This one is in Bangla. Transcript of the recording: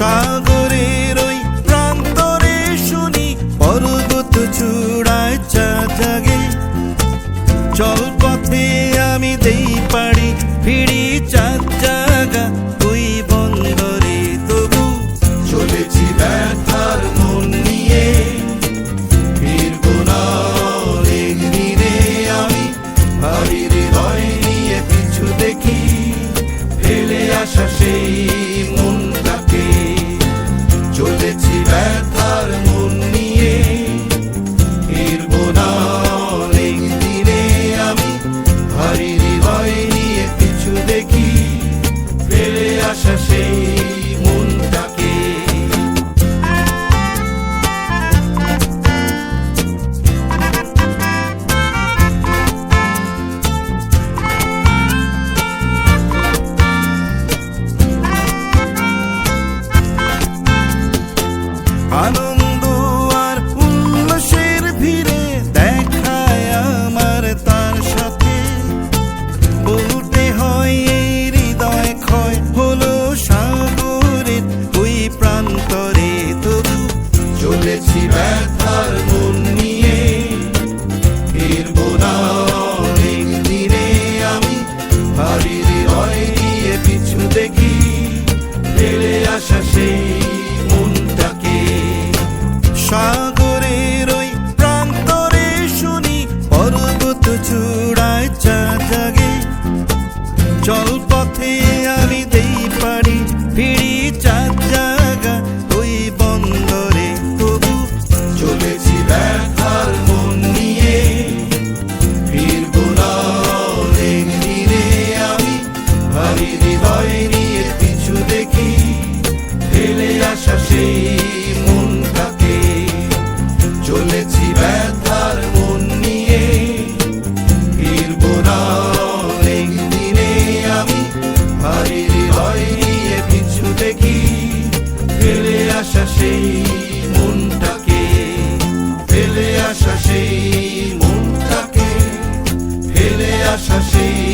chave day. চল পথে আমি দেই পারি ফিরি চার জায়গা, ওই বন্দরে তবু চলেছি ব্যথার মন নিয়ে। ফিরব না অনেক দিনে আমি, ভারী হৃদয় নিয়ে পিছু দেখি, ফেলে আসা সেই আসা সেই মনটাকে ফেলে আসা সেই